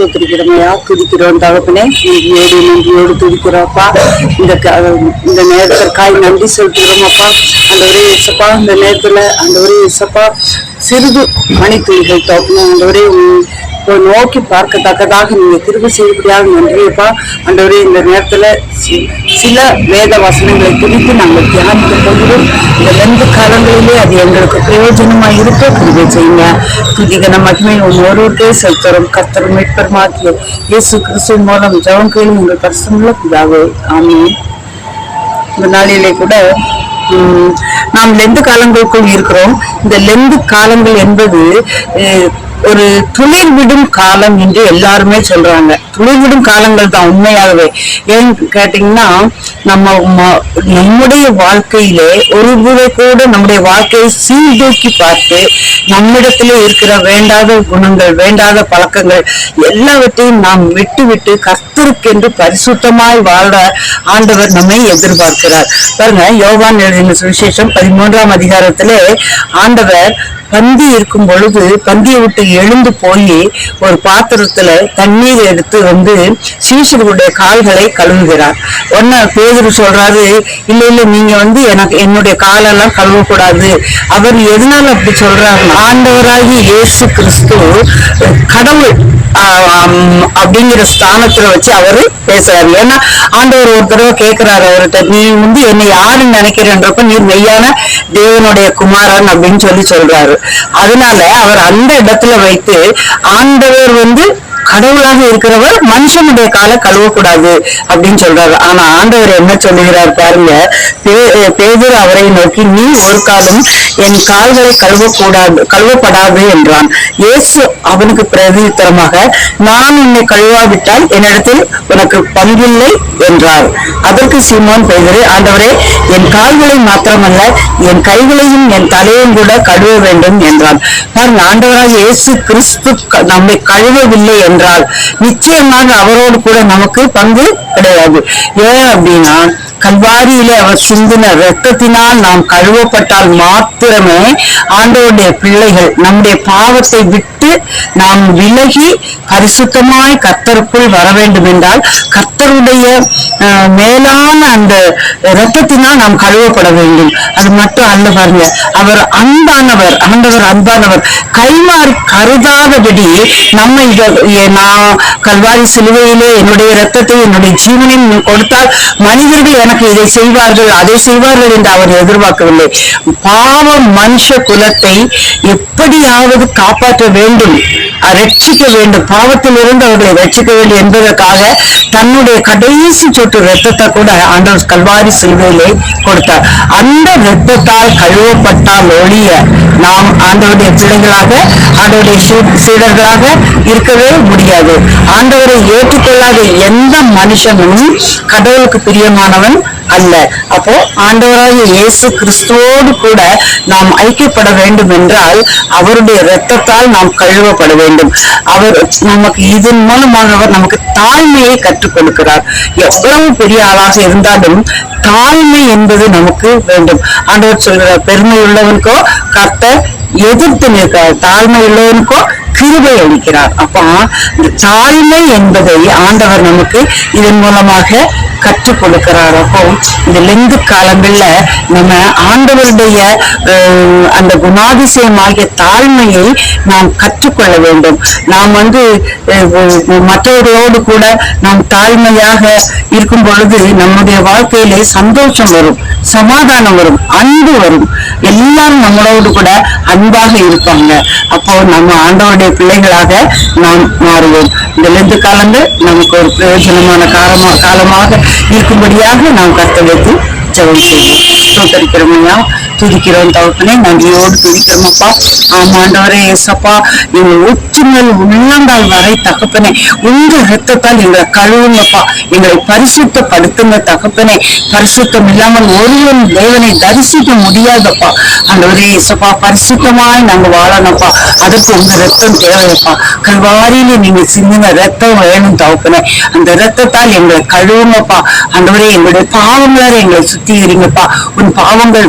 ஸ்தோத்திரிக்கிறோமையா துதிக்கிறோம் தகப்பனே. நன்றியோடு நன்றியோடு துதிக்கிறோம்ப்பா இந்த க- இந்த நேரத்திற்காய் நன்றி செலுத்துகிறோமப்பா அந்த ஒரே இசப்பா இந்த நேரத்துல அந்த ஒரே இசப்பா சிறிது மணித்துளிகள் தோப்பணும் அந்த ஒரே நோக்கி பார்க்கத்தக்கதாக நீங்க திரும்ப செய்யப்படியாக நன்றியப்பா. அந்த ஒரே இந்த நேரத்துல சி- சில வேத வசனங்களை குறித்து நாங்கள் தியானிக்க போகிறோம் இந்த ரெண்டு காலங்களிலே அது எங்களுக்கு பிரயோஜனமா இருக்க கிருபை செய்யுங்க. துதிகன மகிமை உன் ஒருவருக்கே செலுத்தரும். கத்தர் மீட்பர்மாக்கிய இயேசு கிறிஸ்து மூலம் ஜவம் கையில் உங்கள் பரிசுள்ள பிதாவே. ஆமென். இந்த நாளிலே கூட உம், நாம் லெந்து காலங்களுக்குள் இருக்கிறோம். இந்த லெந்து காலங்கள் என்பது ஒரு துளிர் விடும் காலம் என்று எல்லாருமே சொல்றாங்க. துளிர் விடும் காலங்கள் தான் உண்மையாகவே. ஏன்னு கேட்டீங்கன்னா நம்ம நம்முடைய வாழ்க்கையிலே ஒரு முறை கூட நம்முடைய வாழ்க்கையை சீர்தூக்கி பார்த்து நம்மிடத்திலே இருக்கிற வேண்டாத குணங்கள் வேண்டாத பழக்கங்கள் எல்லாவற்றையும் நாம் விட்டு விட்டு கர்த்தருக்கென்று பரிசுத்தமாய் வாழ ஆண்டவர் நம்மை எதிர்பார்க்கிறார். பாருங்க யோகான் எழுதின சுவிசேஷம் பதிமூன்றாம் அதிகாரத்திலே ஆண்டவர் பந்தி இருக்கும் பொழுது பந்தியை விட்டு எழுந்து போய் ஒரு பாத்திரத்துல தண்ணீர் எடுத்து வந்து சீசருடைய கால்களை கழுவுகிறார். ஒன்னு பேதுரு சொல்றாரு இல்ல இல்ல நீங்க வந்து எனக்கு என்னுடைய காலெல்லாம் கழுவக்கூடாது. அவர் எதனால அப்படி சொல்றாரு ஆண்டவராகி இயேசு கிறிஸ்து கடவுள் அப்படிங்கிற ஸ்தானத்துல வச்சு அவரு பேசுறாரு. ஏன்னா ஆண்டவர் ஒரு தடவை கேட்கிறாரு அவர்கிட்ட நீ வந்து என்னை யாருன்னு நினைக்கிறன்றப்ப நீர் மெய்யான தேவனுடைய குமாரன் அப்படின்னு சொல்லி சொல்றாரு. அதனால அவர் அந்த இடத்துல வைத்து ஆண்டவர் வந்து கடவுளாக இருக்கிறவர் மனுஷனுடைய காலை கழுவக்கூடாது அப்படின்னு சொல்றாரு. ஆனா ஆண்டவர் என்ன சொல்லுகிறார் பாருங்க பே- அவரை நோக்கி நீ ஒரு காலம் என் கால்களை கழுவக்கூடாது கழுவப்படாது என்றான். இயேசு அவனுக்கு பிரதித்தரமாக நான் உன்னை கழுவாவிட்டால் என்னிடத்தில் உனக்கு பங்கில்லை என்றார். அதற்கு சீமான் பெய்தரே ஆண்டவரே என் கால்களை மாத்திரமல்ல என் கைகளையும் என் தலையும் கூட கழுவ வேண்டும் என்றான். பாருங்க ஆண்டவராக இயேசு கிறிஸ்து க- நம்மை கழுவவில்லை என்றால் நிச்சயமாக அவரோடு கூட நமக்கு பங்கு கிடையாது. ஏன் அப்படின்னா கல்வாரியிலே அவர் சிந்தின ரத்தத்தினால் நாம் கழுவப்பட்டால் மாத்திரமே ஆண்டவருடைய பிள்ளைகள் நம்முடைய பாவத்தை விட்டு நாம் விலகி பரிசுத்தமாய் கர்த்தருக்குள் வர வேண்டும் என்றால் கர்த்தருடைய மேலான அந்த ரத்தத்தினால் நாம் கழுவப்பட வேண்டும். அது மட்டும் அல்ல பாருங்க. அவர் அன்பானவர் ஆண்டவர் அன்பானவர். கைமாறி கருதாதபடி நம்மை இத- நான் கல்வாரி சிலுவையிலே என்னுடைய ரத்தத்தை என்னுடைய ஜீவனையும் கொடுத்தால் மனிதர்கள் எனக்கு இதை செய்வார்கள் அதை செய்வார்கள் என்று அவர் எதிர்பார்க்கவில்லை. பாவ மனுஷ குலத்தை எப்படியாவது காப்பாற்ற வேண்டும் வேண்டும். ரட்சிக்க வேண்டும். பாவத்திலிருந்து அவர்களை ரட்சிக்க வேண்டும் என்பதற்காக தன்னுடைய கடைசி சொட்டு ரத்தத்தை கூட ஆண்டவர் கல்வாரி சிலுவையிலே கொடுத்தார். அந்த ரத்தத்தால் கழுவப்பட்டால் ஒழிய நாம் ஆண்டவருடைய பிள்ளைகளாக ஆண்டவருடைய சீடர்களாக இருக்கவே முடியாது. ஆண்டவரை ஏற்றுக்கொள்ளாத எந்த மனுஷனும் கடவுளுக்கு பிரியமானவன் அல்ல. அப்போ ஆண்டவராகிய இயேசு கிறிஸ்துவோடு கூட நாம் ஐக்கியப்பட வேண்டும் என்றால் அவருடைய இரத்தத்தால் நாம் கழுவப்பட வேண்டும். அவர் நமக்கு இதன் மூலமாக அவர் நமக்கு தாழ்மையை கற்றுக் கொடுக்கிறார். எவ்வளவு பெரிய ஆளாக இருந்தாலும் தாழ்மை என்பது நமக்கு வேண்டும். ஆண்டவர் சொல்கிறார் பெருமை உள்ளவனுக்கோ கர்த்தர் எதிர்த்து நிற்கிறார். தாழ்மை உள்ளவனுக்கோ கிருபை அளிக்கிறார். அப்போ இந்த தாழ்மை என்பதை ஆண்டவர் நமக்கு இதன் மூலமாக கற்றுக் கொடுக்கிறார். அப்போ இந்த லெந்து காலங்கள்ல நம்ம ஆண்டவருடைய அஹ், அந்த குணாதிசயமாகிய தாழ்மையை நாம் கற்றுக்கொள்ள வேண்டும். நாம் வந்து மற்றவர்களோடு கூட நாம் தாழ்மையாக இருக்கும் பொழுது நம்முடைய வாழ்க்கையிலே சந்தோஷம் வரும் சமாதானம் வரும் அன்பு வரும். எல்லாரும் நம்மளோடு கூட அன்பாக இருப்பாங்க. அப்போ நம்ம ஆண்டவருடைய பிள்ளைகளாக நாம் மாறுவோம். இந்த லெந்து காலங்கள் நமக்கு ஒரு பிரயோஜனமான காலமா காலமாக இருக்கும்படியாக நாம் கர்த்தவியத்தில் ஜெபம் செய்வோம். ஸ்தோத்தரிக்கிறோமையா துதிக்கிறோம் தகப்பனே நன்றியோடு துதிக்கிறோமப்பா ஆமாண்டவரே ஏசப்பா எங்கள் உச்சி மேல் உள்ளங்கால் வரை தகப்பனே உங்க ரத்தத்தால் எங்களை கழுவுங்கப்பா. எங்களை பரிசுத்தப்படுத்துங்க தகப்பனே. பரிசுத்தம் இல்லாமல் ஒருவன் தேவனை தரிசிக்க முடியாதப்பா. ஆண்டவரே ஏசப்பா பரிசுத்தமாய் நாங்க வாழணும்ப்பா. அதற்கு உங்க ரத்தம் தேவையப்பா. கல்வாரியில நீங்க சிந்தின ரத்தம் வேணும் தகப்பனே. அந்த ரத்தத்தால் எங்களை கழுவுங்கப்பா. ஆண்டவரே எங்களுடைய பாவங்களால எங்களை சுத்திகரிங்கப்பா. உன் பாவங்கள்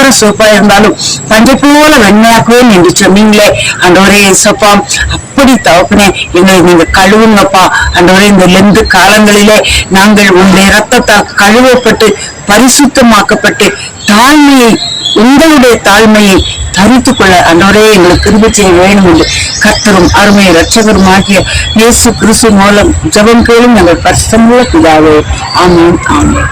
ரத்தாம்பர சோப்பா இருந்தாலும் பஞ்சை போல வெண்மையாக்குவேன் என்று சொன்னீங்களே ஆண்டவரே சோப்பா அப்படி தகப்பனே எங்களை நீங்க கழுவுங்கப்பா. ஆண்டவரே இந்த லெந்து காலங்களிலே நாங்கள் உங்களுடைய ரத்தத்தால் கழுவப்பட்டு பரிசுத்தமாக்கப்பட்டு தாழ்மையை உங்களுடைய தாழ்மையை தரித்துக் கொள்ள அன்றவரே எங்களுக்கு கிருபி செய்ய வேண்டும் என்று கர்த்தரும் அருமை ரட்சகரும் ஆகிய இயேசு கிறிஸ்து மூலம் ஜெபம் கேளும் நாங்கள் பரிசுத்தமுள்ள பிதாவே. ஆமேன் ஆமென்.